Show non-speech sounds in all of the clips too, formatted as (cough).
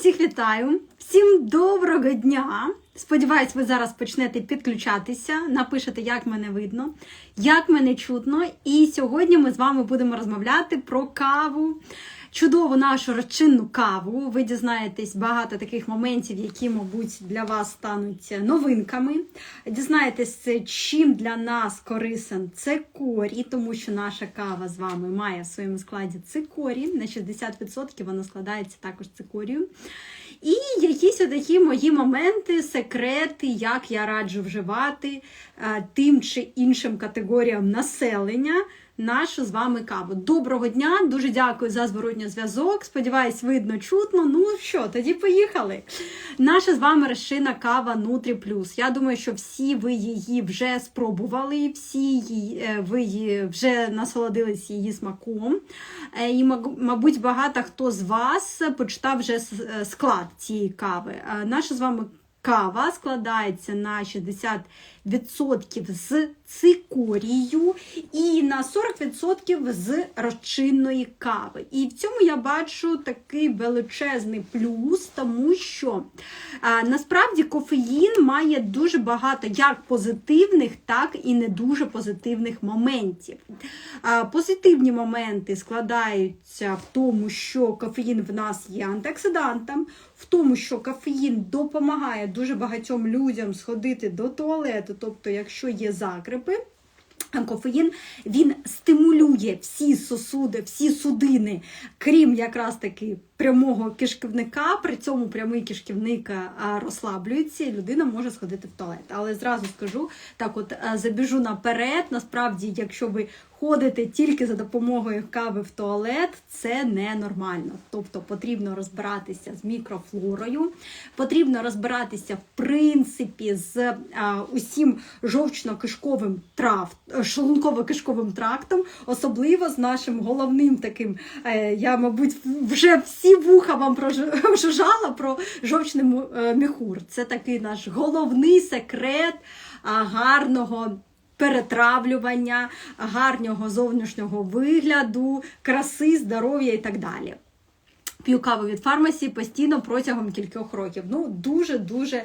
Всіх вітаю! Всім доброго дня! Сподіваюсь, ви зараз почнете підключатися, напишете, як мене видно, як мене чутно. І сьогодні ми з вами будемо розмовляти про каву. Чудову нашу розчинну каву. Ви дізнаєтесь багато таких моментів, які, мабуть, для вас стануть новинками. Дізнаєтесь, чим для нас корисен цикорій, тому що наша кава з вами має в своєму складі цикорій. На 60% вона складається також цикорію. І якісь такі мої моменти, секрети, як я раджу вживати е, тим чи іншим категоріям населення нашу з вами каву. Доброго дня, дуже дякую за зворотній зв'язок. Сподіваюсь, видно, чутно. Ну що, тоді поїхали. Наша з вами розчинна кава Нутрі Плюс. Я думаю, що всі ви її вже спробували, всі е, ви вже насолодились її смаком. Е, І, мабуть, багато хто з вас почитав вже е, склад цієї кави. Наша з вами кава складається на 60% з цикорію і на 40% з розчинної кави. І в цьому я бачу такий величезний плюс, тому що а, насправді кофеїн має дуже багато як позитивних, так і не дуже позитивних моментів. А, позитивні моменти складаються в тому, що кофеїн в нас є антиоксидантом, в тому, що кофеїн допомагає дуже багатьом людям сходити до туалету, тобто, якщо є закрипи. Кофеїн він стимулює всі сосуди, всі судини, крім якраз таки прямого кишківника. При цьому прямий кишківник розслаблюється, і людина може сходити в туалет. Але зразу скажу, так от забіжу наперед. Насправді, якщо ви ходите тільки за допомогою кави в туалет, це ненормально. Тобто потрібно розбиратися з мікрофлорою, потрібно розбиратися в принципі з а, усім жовчно-кишковим трав, шлунково-кишковим трактом, особливо з нашим головним таким. е, Я, мабуть, вже всі вуха вам прожужжала (laughs) про жовчний е, міхур. Це такий наш головний секрет гарного перетравлювання, гарного зовнішнього вигляду, краси, здоров'я і так далі. П'ю каву від фармасі постійно протягом кількох років. Ну, дуже-дуже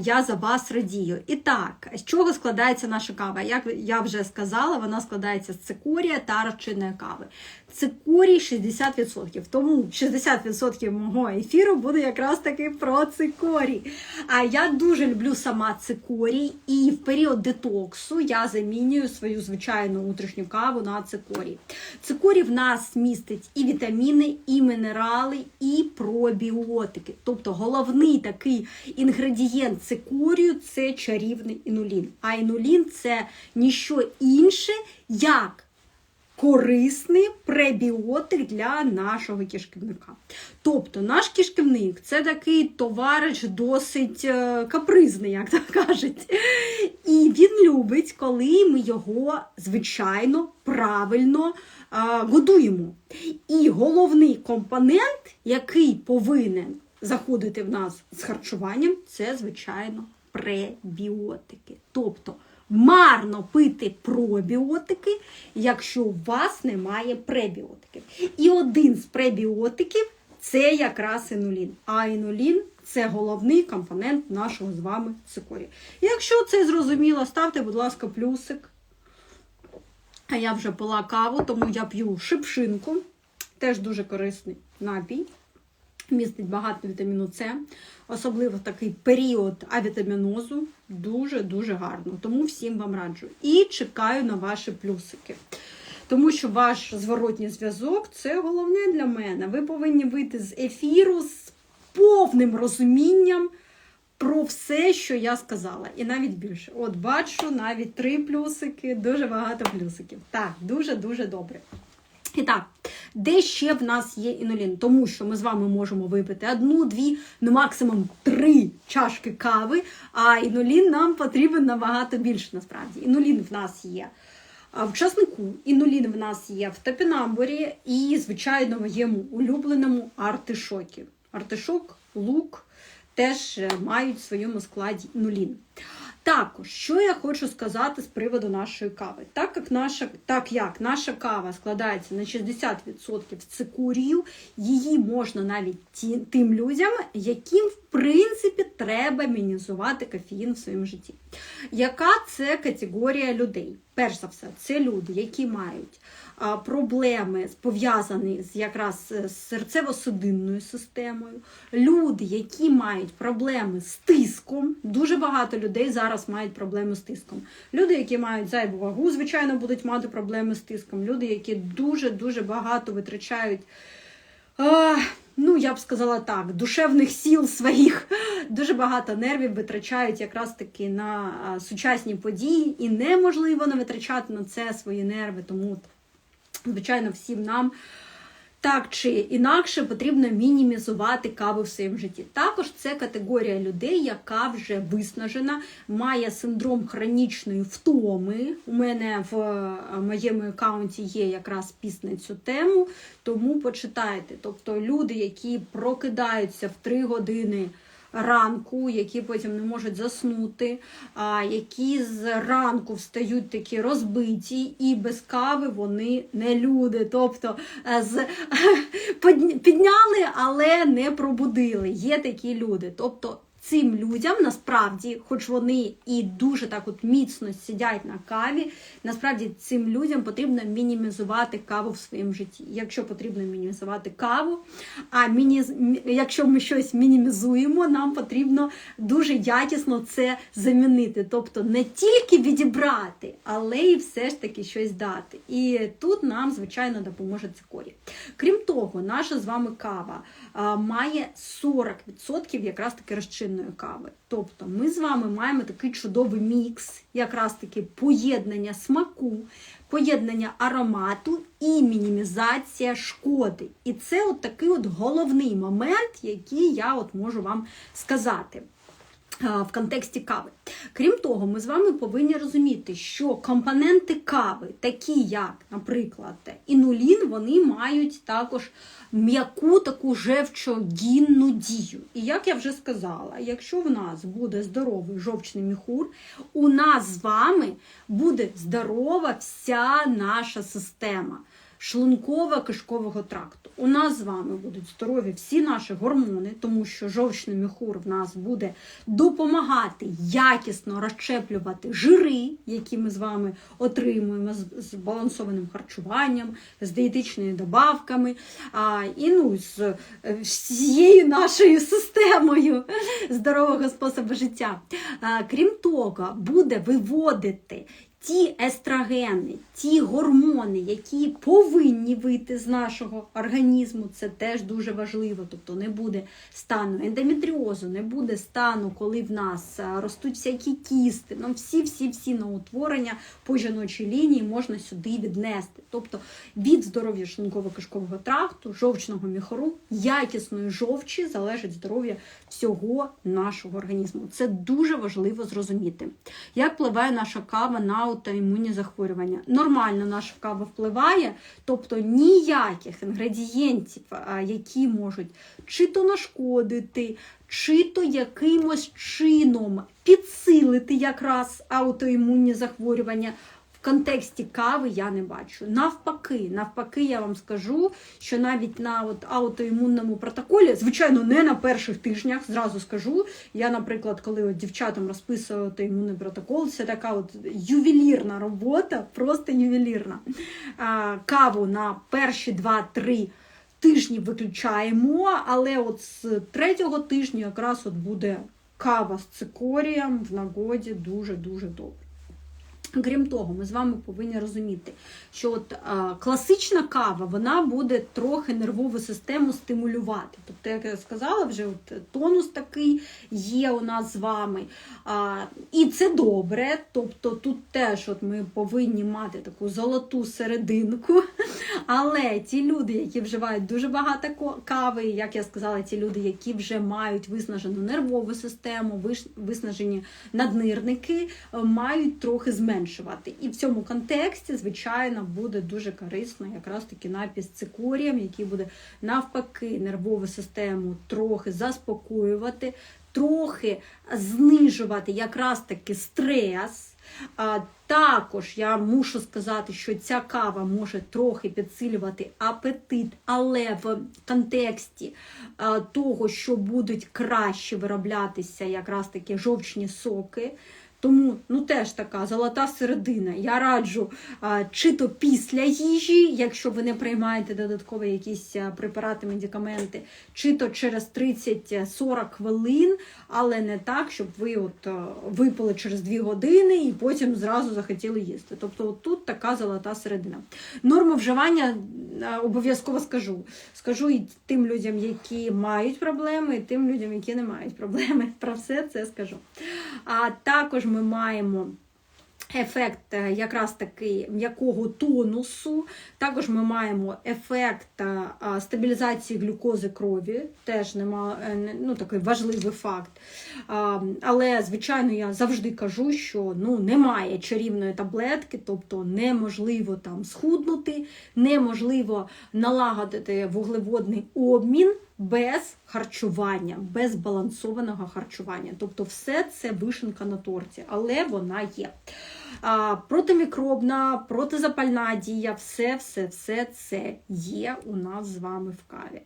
я за вас радію. І так, з чого складається наша кава? Як я вже сказала, вона складається з цикорія та розчинної кави. Цикорій 60%. Тому 60% мого ефіру буде якраз таки про цикорій. А я дуже люблю сама цикорій, і в період детоксу я замінюю свою звичайну утрішню каву на цикорій. Цикорій в нас містить і вітаміни, і мінерали, і пробіотики. Тобто головний такий інгредієнт цикорію це чарівний інулін. А інулін це ніщо інше, як корисний пребіотик для нашого кишківника. Тобто наш кишківник це такий товариш досить е, капризний, як так (laughs) кажуть. І він любить, коли ми його звичайно правильно е, годуємо. І головний компонент, який повинен заходити в нас з харчуванням, це, звичайно, пребіотики. Тобто марно пити пробіотики, якщо у вас немає пребіотиків. І один з пребіотиків це якраз інулін. А інулін це головний компонент нашого з вами цикорія. Якщо це зрозуміло, ставте, будь ласка, плюсик. А я вже пила каву, тому я п'ю шипшинку. Теж дуже корисний напій. Містить багато вітаміну С, особливо в такий період авітамінозу. Дуже-дуже гарно. Тому всім вам раджу. І чекаю на ваші плюсики. Тому що ваш зворотній зв'язок це головне для мене. Ви повинні вийти з ефіру з повним розумінням про все, що я сказала. І навіть більше. От бачу навіть три плюсики, дуже багато плюсиків. Так, дуже-дуже добре. І так, де ще в нас є інулін? Тому що ми з вами можемо випити одну, дві, ну максимум три чашки кави, а інулін нам потрібен набагато більше насправді. Інулін в нас є в часнику, інулін в нас є в топінамбурі і, звичайно, моєму улюбленому артишокі. Артишок, лук теж е, мають в своєму складі інулін. Також, що я хочу сказати з приводу нашої кави. Так як наша, так як наша кава складається на 60% цикурію, її можна навіть ті, тим людям, яким в принципі треба мінізувати кофеїн в своєму житті. Яка це категорія людей? Перш за все, це люди, які мають проблеми пов'язані з якраз з серцево-судинною системою, люди, які мають проблеми з тиском. Дуже багато людей зараз мають проблеми з тиском. Люди, які мають зайву вагу, звичайно, будуть мати проблеми з тиском. Люди, які дуже дуже багато витрачають. Ну, я б сказала так, душевних сіл своїх (laughs) дуже багато нервів витрачають якраз таки на сучасні події, і неможливо не витрачати на це свої нерви. Тому, звичайно, всім нам так чи інакше потрібно мінімізувати каву в своєму житті. Також це категорія людей, яка вже виснажена, має синдром хронічної втоми. У мене в е, моєму аккаунті є якраз пісня цю тему, тому почитайте. Тобто люди, які прокидаються в 3 години. Ранку, які потім не можуть заснути, а які з ранку встають такі розбиті, і без кави вони не люди. Тобто е, з (laughs) підняли, але не пробудили. Є такі люди. Тобто цим людям насправді, хоч вони і дуже так от міцно сидять на каві, насправді цим людям потрібно мінімізувати каву в своєму житті. Якщо потрібно мінімізувати каву, а міні... якщо ми щось мінімізуємо, нам потрібно дуже якісно це замінити. Тобто не тільки відібрати, але і все ж таки щось дати. І тут нам, звичайно, допоможе цикорій. Крім того, наша з вами кава а, має 40% якраз таки розчинної кави. Тобто ми з вами маємо такий чудовий мікс, якраз таки поєднання смаку, поєднання аромату і мінімізація шкоди. І це от такий от головний момент, який я от можу вам сказати. В контексті кави. Крім того, ми з вами повинні розуміти, що компоненти кави, такі як, наприклад, інулін, вони мають також м'яку таку жевчогінну дію. І як я вже сказала, якщо в нас буде здоровий жовчний міхур, у нас з вами буде здорова вся наша система шлунково-кишкового тракту. У нас з вами будуть здорові всі наші гормони, тому що жовчний міхур в нас буде допомагати якісно розчеплювати жири, які ми з вами отримуємо з збалансованим харчуванням, з дієтичними добавками, а, і ну, з всією нашою системою здорового способу життя. А, крім того, буде виводити ті естрогени, ті гормони, які повинні вийти з нашого організму, це теж дуже важливо. Тобто не буде стану ендометріозу, не буде стану, коли в нас ростуть всякі кісти. Ну, всі-всі-всі новоутворення по жіночій лінії можна сюди віднести. Тобто від здоров'я шлунково-кишкового тракту, жовчного міхору, якісної жовчі залежить здоров'я всього нашого організму. Це дуже важливо зрозуміти. Як впливає наша кава на аутоімунні захворювання. Нормально наша кава впливає, тобто ніяких інгредієнтів, які можуть чи то нашкодити, чи то якимось чином підсилити якраз аутоімунні захворювання контексті кави я не бачу. Навпаки, навпаки, я вам скажу, що навіть на от аутоімунному протоколі, звичайно, не на перших тижнях, зразу скажу. Я, наприклад, коли от дівчатам розписую аутоімунний протокол, це така от ювелірна робота, просто ювелірна. Каву на перші 2-3 тижні виключаємо, але от з третього тижня якраз от буде кава з цикорієм в нагоді дуже-дуже добре. Крім того, ми з вами повинні розуміти, що от а, класична кава вона буде трохи нервову систему стимулювати. Тобто, як я сказала, вже от тонус такий є у нас з вами. А, І це добре. Тобто тут теж от ми повинні мати таку золоту серединку. (laughs) Але ті люди, які вживають дуже багато кави, як я сказала, ті люди, які вже мають виснажену нервову систему, виснажені наднирники, мають трохи зменшити зменшувати. І в цьому контексті, звичайно, буде дуже корисно якраз таки напій з цикорієм, який буде навпаки нервову систему трохи заспокоювати, трохи знижувати якраз таки стрес. А, Також я мушу сказати, що ця кава може трохи підсилювати апетит, але в контексті того, що будуть краще вироблятися якраз такі жовчні соки. Тому ну теж така золота середина. Я раджу а, чи то після їжі, якщо ви не приймаєте додаткові якісь препарати, медикаменти, чи то через 30-40 хвилин, але не так, щоб ви от випили через 2 години і потім зразу захотіли їсти. Тобто от тут така золота середина. Норму вживання обов'язково скажу. Скажу і тим людям, які мають проблеми, і тим людям, які не мають проблеми. (laughs) Про все це скажу. А також ми маємо ефект е, якраз таки м'якого тонусу. Також ми маємо ефект е, стабілізації глюкози крові, теж нема, е, ну, такий важливий факт. Але, звичайно, я завжди кажу, що ну, немає чарівної таблетки, тобто неможливо там схуднути, неможливо налагодити вуглеводний обмін без харчування, без балансованого харчування. Тобто, все це вишенка на торті, але вона є. А, протимікробна, протизапальна дія, все, все, все це є у нас з вами в каві.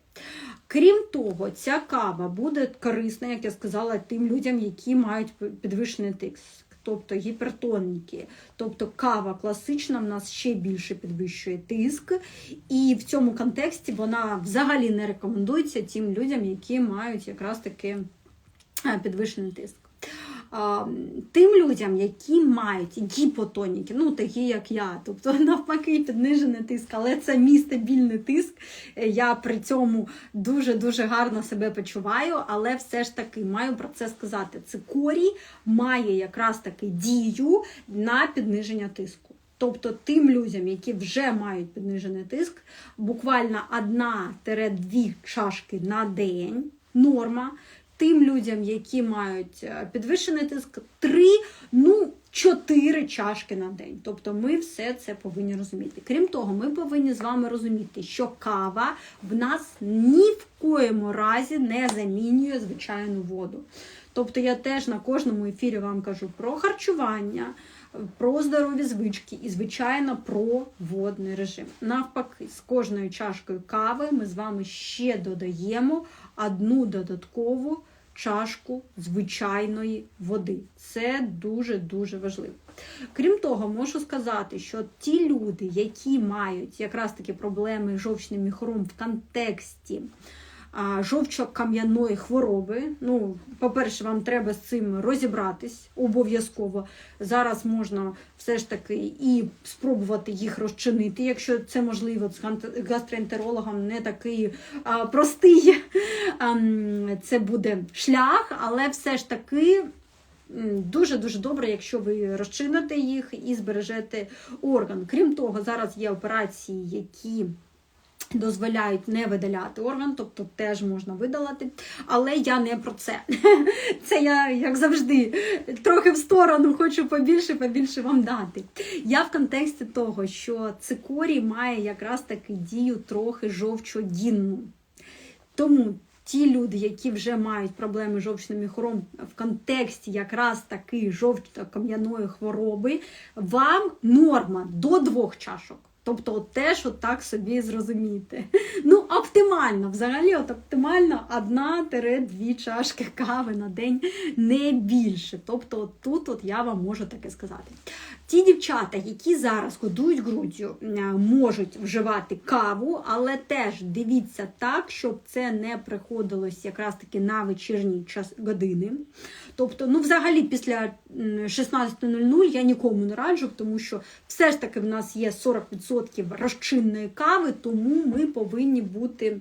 Крім того, ця кава буде корисна, як я сказала, тим людям, які мають підвищений тиск. Тобто гіпертоніки, тобто кава класична в нас ще більше підвищує тиск, і в цьому контексті вона взагалі не рекомендується тим людям, які мають якраз таки е, підвищений тиск. Тим людям, які мають гіпотоніки, ну такі як я, тобто (laughs) навпаки піднижений тиск, але це мій стабільний тиск. Я при цьому дуже-дуже гарно себе почуваю, але все ж таки маю про це сказати. Цикорій має якраз таки дію на підниження тиску. Тобто тим людям, які вже мають піднижений тиск, буквально 1-2 чашки на день норма. Тим людям, які мають е, підвищений тиск, 3, ну 4 чашки на день. Тобто ми все це повинні розуміти. Крім того, ми повинні з вами розуміти, що кава в нас ні в коєму разі не замінює звичайну воду. Тобто я теж на кожному ефірі вам кажу про харчування, про здорові звички і, звичайно, про водний режим. Навпаки, з кожною чашкою кави ми з вами ще додаємо одну додаткову чашку звичайної води. Це дуже-дуже важливо. Крім того, можу сказати, що ті люди, які мають якраз таки проблеми з жовчним міхором в контексті жовчо-кам'яної хвороби. Ну, по-перше, вам треба з цим розібратись обов'язково. Зараз можна все ж таки і спробувати їх розчинити, якщо це можливо з гастроентерологом не такий а, простий. (laughs) А, це буде шлях, але все ж таки. Дуже-дуже добре, якщо ви розчините їх і збережете орган. Крім того, зараз є операції, які дозволяють не видаляти орган, тобто теж можна видалити. Але я не про це. (laughs) Це я, як завжди, трохи в сторону хочу побільше, побільше вам дати. Я в контексті того, що цикорій має якраз таки дію трохи жовчодінну. Тому ті люди, які вже мають проблеми з жовчним міхором в контексті якраз таки жовчно-кам'яної хвороби, вам норма до двох чашок. Тобто от теж от так собі зрозуміти. (laughs) Ну, оптимально, взагалі, от оптимально одна-дві чашки кави на день, не більше. Тобто от тут от я вам можу таке сказати. Ті дівчата, які зараз годують груддю, е, можуть вживати каву, але теж дивіться так, щоб це не приходилось якраз таки на вечірні час години. Тобто, ну, взагалі, після м, 16.00 я нікому не раджу, тому що все ж таки в нас є 40% розчинної кави, тому ми повинні бути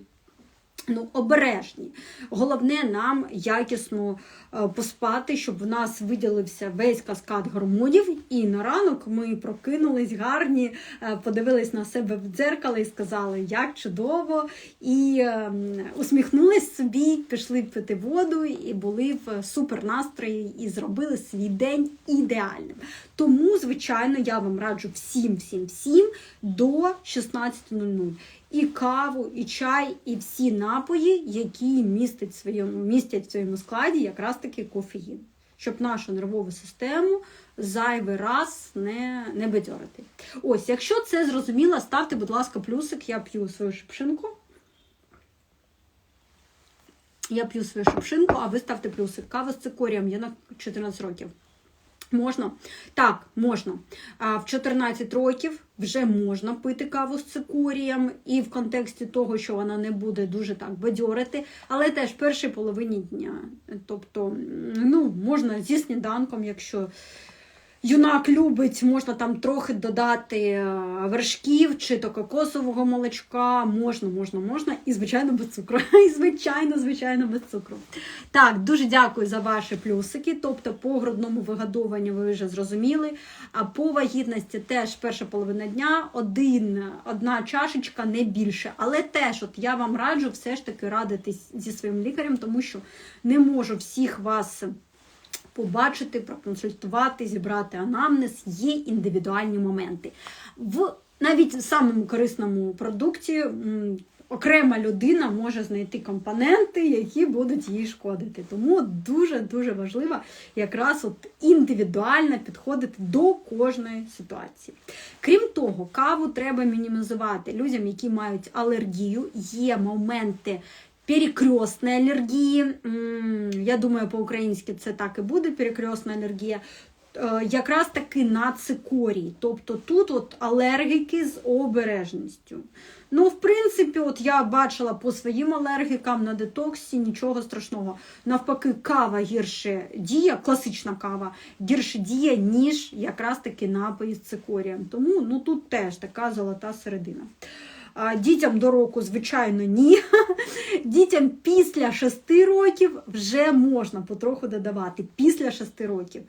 Ну, обережні. Головне нам якісно е, поспати, щоб в нас виділився весь каскад гормонів. І на ранок ми прокинулись гарні, е, подивились на себе в дзеркало і сказали, як чудово, і е, усміхнулись собі, пішли пити воду і були в супернастрої і зробили свій день ідеальним. Тому, звичайно, я вам раджу всім, всім, всім до 16.00 і каву, і чай, і всі напої, які містять в своєму, містять в своєму складі якраз таки кофеїн, щоб нашу нервову систему зайвий раз не, не бадьорити. Ось, якщо це зрозуміло, ставте, будь ласка, плюсик, я п'ю свою шипшинку. Я п'ю свою шипшинку, а ви ставте плюсик. Кава з цикорієм, я на 14 років. Можна? Так, можна. А в 14 років вже можна пити каву з цикорієм, і в контексті того, що вона не буде дуже так бадьорити, але теж в першій половині дня. Тобто, ну, можна зі сніданком, якщо юнак любить, можна там трохи додати е, вершків чи то кокосового молочка. Можна, можна, можна. І, звичайно, без цукру. (laughs) І, звичайно, звичайно, без цукру. Так, дуже дякую за ваші плюсики. Тобто, по грудному вигодовуванню ви вже зрозуміли. А по вагітності теж перша половина дня, один, одна чашечка, не більше. Але теж, от я вам раджу все ж таки радитись зі своїм лікарем, тому що не можу всіх вас побачити, проконсультувати, зібрати анамнез, є індивідуальні моменти. В навіть в самому корисному продукті окрема людина може знайти компоненти, які будуть їй шкодити. Тому дуже-дуже важливо якраз от індивідуально підходити до кожної ситуації. Крім того, каву треба мінімізувати людям, які мають алергію. Є моменти перекрестної алергії. Я думаю, по-українськи це так і буде перекрестна алергія. Е, Якраз таки на цикорій. Тобто тут от алергіки з обережністю. Ну, в принципі, от я бачила по своїм алергікам на детоксі нічого страшного. Навпаки, кава гірше діє, класична кава гірше діє, ніж якраз таки напої з цикорієм. Тому ну, тут теж така золота середина. Дітям до року, звичайно, ні. Дітям після 6 років вже можна потроху додавати. Після 6 років.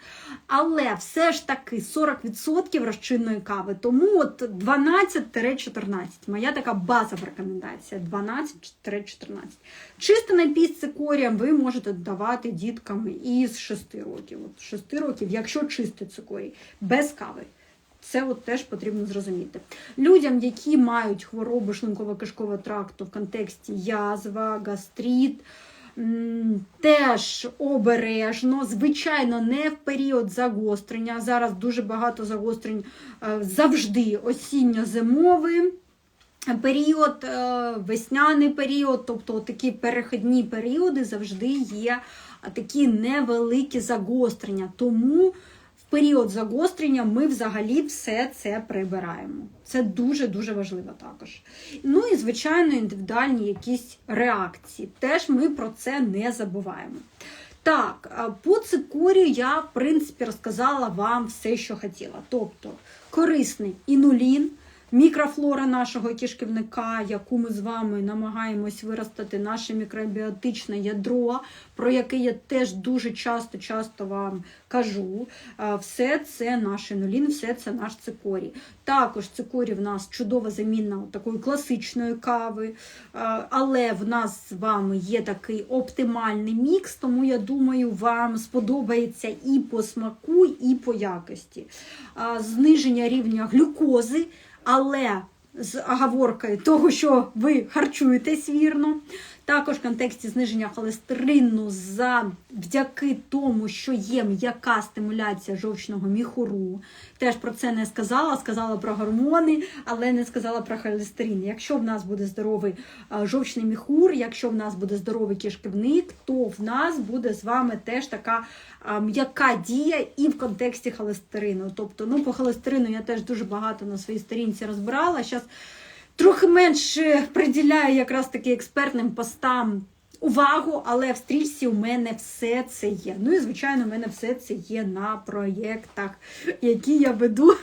Але все ж таки 40% розчинної кави. Тому от 12-14. Моя така базова рекомендація: 12-14. Чисто напій з цикорієм ви можете додавати діткам із 6 років. От 6 років, якщо чистий цикорій, без кави. Це от теж потрібно зрозуміти. Людям, які мають хворобу шлунково-кишкового тракту в контексті язва, гастрит, теж обережно, звичайно, не в період загострення. Зараз дуже багато загострень е, завжди осінньо-зимовий. Період, е, весняний період, тобто такі перехідні періоди завжди є такі невеликі загострення. Тому період загострення ми взагалі все це прибираємо. Це дуже-дуже важливо також. Ну і, звичайно, індивідуальні якісь реакції. Теж ми про це не забуваємо. Так, по цикорію я, в принципі, розказала вам все, що хотіла. Тобто корисний інулін, мікрофлора нашого кишківника, яку ми з вами намагаємось виростити, наше мікробіотичне ядро, про яке я теж дуже часто-часто вам кажу. Все це наш інулін, все це наш цикорій. Також цикорій в нас чудова заміна такої класичної кави, але в нас з вами є такий оптимальний мікс, тому я думаю, вам сподобається і по смаку, і по якості. Зниження рівня глюкози але з оговоркою того, що ви харчуєтесь вірно. Також в контексті зниження холестерину завдяки тому, що є м'яка стимуляція жовчного міхуру. Теж про це не сказала, сказала про гормони, але не сказала про холестерин. Якщо в нас буде здоровий жовчний міхур, якщо в нас буде здоровий кишківник, то в нас буде з вами теж така м'яка дія і в контексті холестерину. Тобто, ну, по холестерину я теж дуже багато на своїй сторінці розбирала. Зараз трохи менше приділяю якраз таки експертним постам увагу, але в стрічці у мене все це є. Ну і, звичайно, у мене все це є на проєктах, які я веду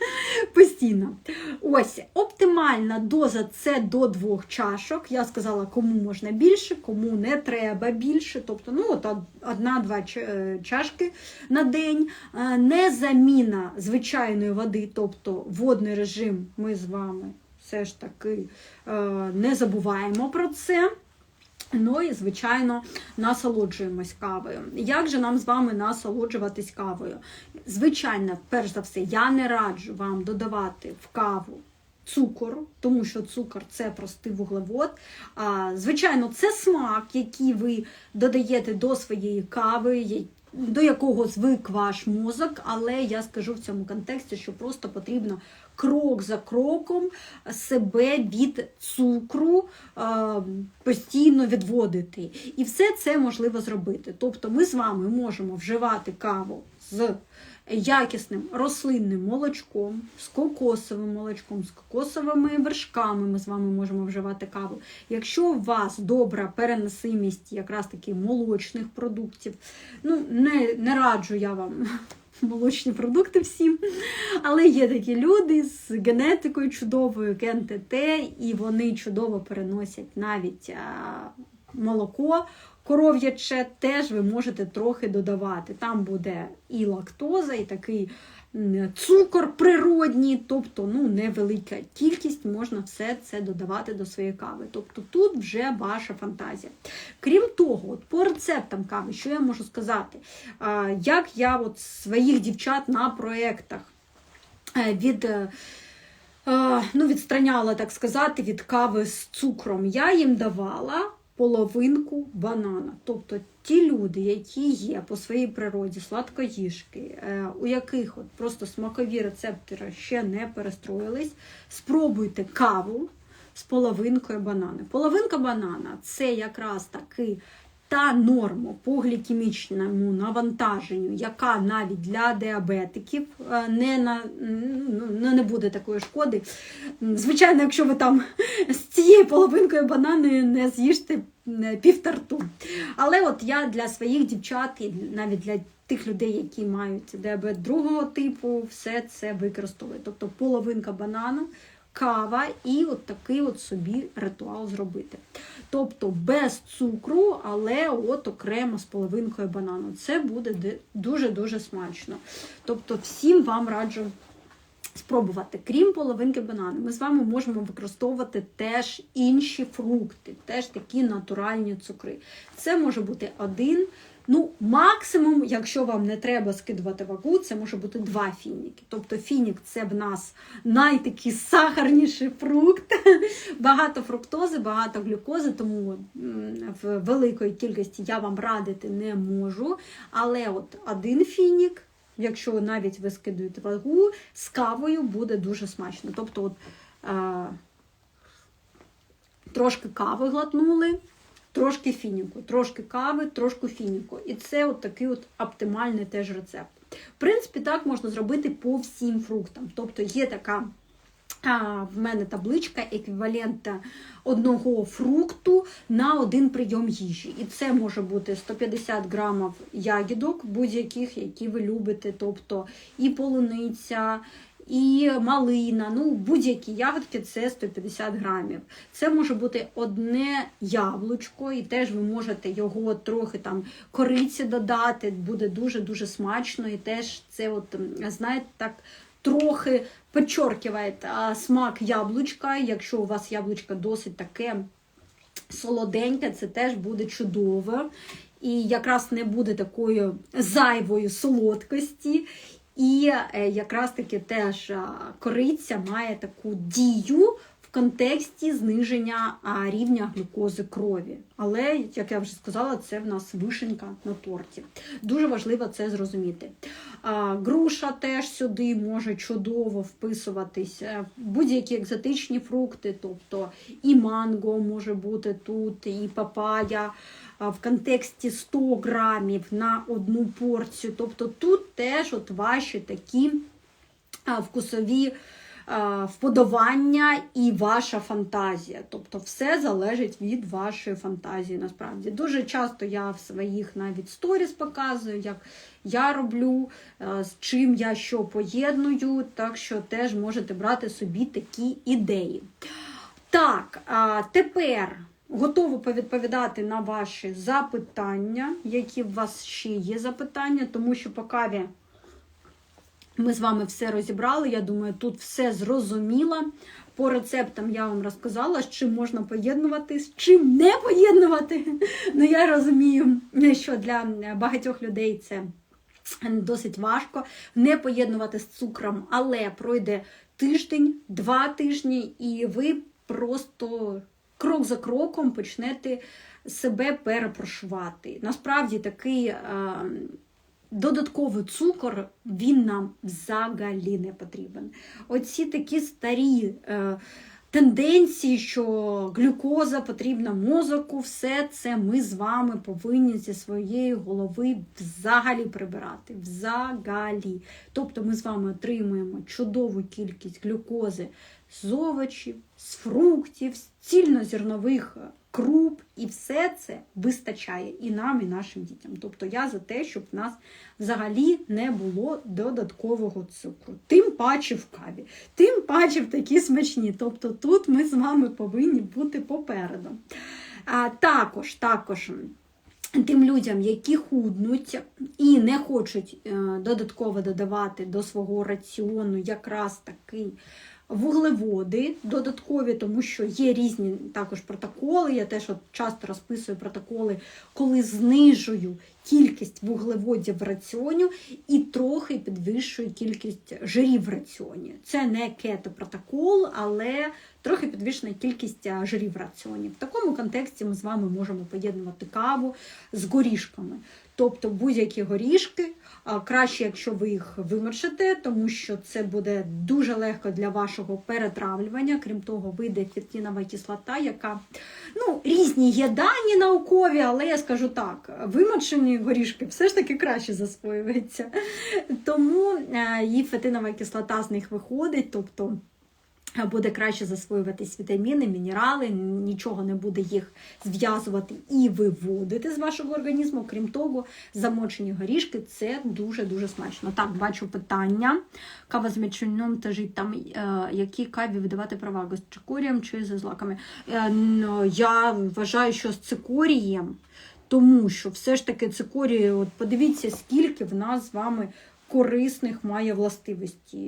(laughs) постійно. Ось, оптимальна доза це до двох чашок. Я сказала, кому можна більше, кому не треба більше. Тобто, ну, от одна-два е, чашки на день. Е, Не заміна звичайної води, тобто водний режим ми з вами все ж таки е, не забуваємо про це. Ну і, звичайно, насолоджуємось кавою. Як же нам з вами насолоджуватись кавою? Звичайно, перш за все, я не раджу вам додавати в каву цукор, тому що цукор це простий вуглевод. А, Звичайно, це смак, який ви додаєте до своєї кави. До якого звик ваш мозок, але я скажу в цьому контексті, що просто потрібно крок за кроком себе від цукру постійно відводити. І все це можливо зробити. Тобто ми з вами можемо вживати каву з якісним рослинним молочком, з кокосовим молочком, з кокосовими вершками ми з вами можемо вживати каву. Якщо у вас добра переносимість якраз таки молочних продуктів, ну не, не раджу я вам молочні продукти всім. Але є такі люди з генетикою чудовою, ГНТТ, і вони чудово переносять навіть молоко. Коров'яче теж ви можете трохи додавати. Там буде і лактоза, і такий цукор природній, тобто ну, невелика кількість, можна все це додавати до своєї кави. Тобто тут вже ваша фантазія. Крім того, от по рецептам кави, що я можу сказати, як я от своїх дівчат на проєктах е, від. Е, ну, відстраняла, так сказати, від кави з цукром. Я їм давала половинку банана. Тобто ті люди, які є по своїй природі, сладкоїжки, е, у яких от просто смакові рецептори ще не перестроїлись, спробуйте каву з половинкою банана. Половинка банана це якраз таки та норма по глікемічному навантаженню, яка навіть для діабетиків е, не на, ну, не буде такої шкоди. Звичайно, якщо ви там з цією половинкою банани не з'їжте півтарту. Але от я для своїх дівчат і навіть для тих людей, які мають діабет другого типу, все це використовую. Тобто половинка банану, кава і от такий от собі ритуал зробити. Тобто без цукру, але от окремо з половинкою банану. Це буде дуже-дуже смачно. Тобто, всім вам раджу. Спробувати, крім половинки банану, ми з вами можемо використовувати теж інші фрукти, теж такі натуральні цукри. Це може бути один Ну, максимум, якщо вам не треба скидувати вагу, це може бути два фініки. Тобто фінік це в нас найтакий сахарніший фрукт, (laughs) багато фруктози, багато глюкози, тому в великої кількості я вам радити не можу. Але от один фінік, якщо навіть ви скидуєте вагу, з кавою буде дуже смачно. Тобто, от, е, трошки кави глотнули трошки фініку, трошки кави, трошки фініку. І це от такий от оптимальний теж рецепт. В принципі, так можна зробити по всім фруктам. Тобто є така. В мене табличка еквівалента одного фрукту на один прийом їжі. І це може бути 150 грамів ягідок, будь-яких, які ви любите, тобто і полуниця, і малина, ну будь-які ягодки це 150 грамів. Це може бути одне яблучко, і теж ви можете його трохи там кориці додати, буде дуже-дуже смачно. І теж це, от, знаєте, так трохи підчоркиває смак яблучка. Якщо у вас яблучко досить таке солоденьке, це теж буде чудово. І якраз не буде такої зайвої солодкості. І е, якраз таки теж кориця має таку дію в контексті зниження рівня глюкози крові. Але, як я вже сказала, це в нас вишенька на торті. Дуже важливо це зрозуміти. Груша теж сюди може чудово вписуватися, будь-які екзотичні фрукти, тобто і манго може бути тут, і папая в контексті 100 грамів на одну порцію. Тобто тут теж от ваші такі вкусові е, вподобання і ваша фантазія. Тобто все залежить від вашої фантазії насправді. Дуже часто я в своїх навіть сторіс показую, як я роблю, е, з чим я що поєдную, так що теж можете брати собі такі ідеї. Так, тепер готова повідповідати на ваші запитання, які у вас ще є запитання, тому що по каві ми з вами все розібрали. Я думаю, тут все зрозуміло. По рецептам я вам розказала, з чим можна поєднувати, з чим не поєднувати. (laughs) Ну, я розумію, що для багатьох людей це досить важко не поєднувати з цукром, але пройде тиждень, два тижні, і ви просто крок за кроком почнете себе перепрошувати. Насправді такий. е, Додатковий цукор він нам взагалі не потрібен. Оці такі старі е, тенденції, що глюкоза потрібна мозоку, все це ми з вами повинні зі своєї голови взагалі прибирати. Взагалі. Тобто ми з вами отримуємо чудову кількість глюкози з овочів, з фруктів, з цільнозернових круп, і все це вистачає і нам, і нашим дітям. Тобто я за те, щоб в нас взагалі не було додаткового цукру. Тим паче в каві, тим паче в такі смачні. Тобто тут ми з вами повинні бути попереду. А, також, також. Тим людям, які худнуть і не хочуть е, додатково додавати до свого раціону якраз такий вуглеводи додаткові, тому що є різні також протоколи. Я теж от часто розписую протоколи, коли знижую кількість вуглеводів в раціоні і трохи підвищую кількість жирів в раціоні. Це не кетопротокол, але трохи підвищена кількість жирів в раціоні. В такому контексті ми з вами можемо поєднувати каву з горішками. Тобто будь-які горішки, краще, якщо ви їх вимочите, тому що це буде дуже легко для вашого перетравлювання. Крім того, вийде фітінова кислота, яка ну, різні є дані наукові, але я скажу так: вимочені горішки все ж таки краще засвоюються. Тому е, і фетинова кислота з них виходить. тобто Буде краще засвоюватись вітаміни, мінерали, нічого не буде їх зв'язувати і виводити з вашого організму. Крім того, замочені горішки це дуже-дуже смачно. Так, бачу питання. Кава з мечунем та жить там, е, які каві видавати перевагу з цикорієм чи з злаками. Е, я вважаю, що з цикорієм, тому що все ж таки цикорії, от подивіться, скільки в нас з вами корисних має властивості.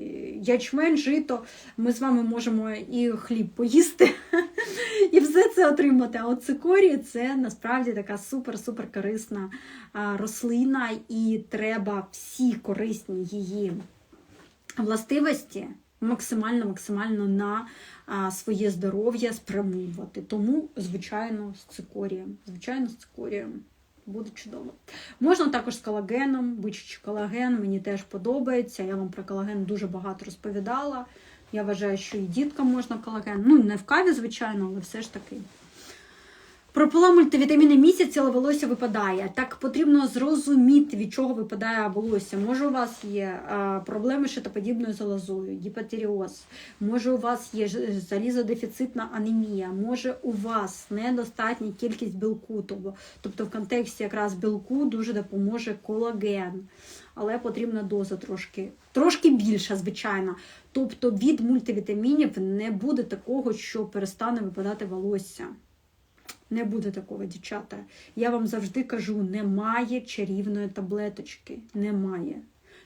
Ячмень, жито, ми з вами можемо і хліб поїсти, (laughs) і все це отримати. А от цикорій це насправді така супер-супер корисна рослина, і треба всі корисні її властивості максимально максимально на своє здоров'я спрямовувати. Тому, звичайно, з цикорієм. Звичайно, з цикорієм. Буде чудово. Можна також з колагеном, бичачий колаген, мені теж подобається. Я вам про колаген дуже багато розповідала. Я вважаю, що і діткам можна колаген. Ну, не в каві, звичайно, але все ж таки. Пропила мультивітаміни місяць, але волосся випадає. Так потрібно зрозуміти, від чого випадає волосся. Може, у вас є проблеми з шитоподібною залозою, гіпотеріоз, може, у вас є залізодефіцитна анемія, може, у вас недостатня кількість білку. Тобто, тобто в контексті якраз білку дуже допоможе колаген. Але потрібна доза трошки трошки більша, звичайно. Тобто від мультивітамінів не буде такого, що перестане випадати волосся. Не буде такого, дівчата. Я вам завжди кажу: немає чарівної таблеточки. Немає.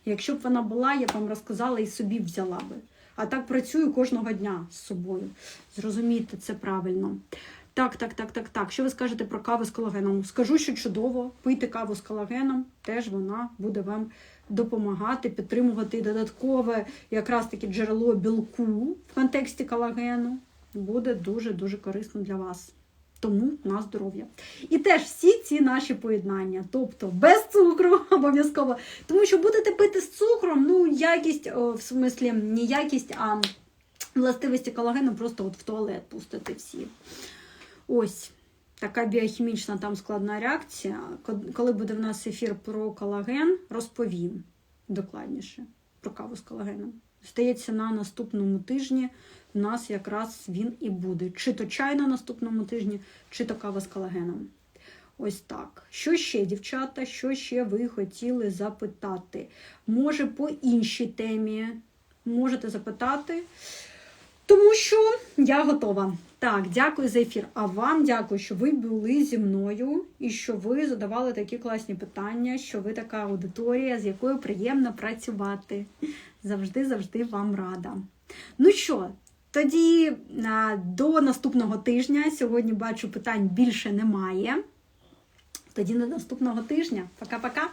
Якщо б вона була, я б вам розказала і собі взяла би. А так працюю кожного дня з собою. Зрозумійте, це правильно. Так, так, так, так, так. Що ви скажете про каву з колагеном? Скажу, що чудово, пийте каву з колагеном, теж вона буде вам допомагати, підтримувати додаткове якраз таки джерело білку в контексті колагену. Буде дуже-дуже корисно для вас. Тому на здоров'я. І теж всі ці наші поєднання, тобто без цукру (laughs) обов'язково. Тому що будете пити з цукром, ну, якість, в смислі, не якість, а властивості колагену просто от в туалет пустити всі. Ось така біохімічна там складна реакція. Коли буде в нас ефір про колаген, розповім докладніше про каву з колагеном. Здається, на наступному тижні у нас якраз він і буде. Чи то чай на наступному тижні, чи то кава з колагеном. Ось так. Що ще, дівчата? Що ще ви хотіли запитати? Може, по іншій темі можете запитати, тому що я готова. Так, дякую за ефір. А вам дякую, що ви були зі мною і що ви задавали такі класні питання, що ви така аудиторія, з якою приємно працювати. Завжди, завжди вам рада. Ну що, тоді до наступного тижня. Сьогодні бачу, питань більше немає. Тоді до наступного тижня. Пока-пока.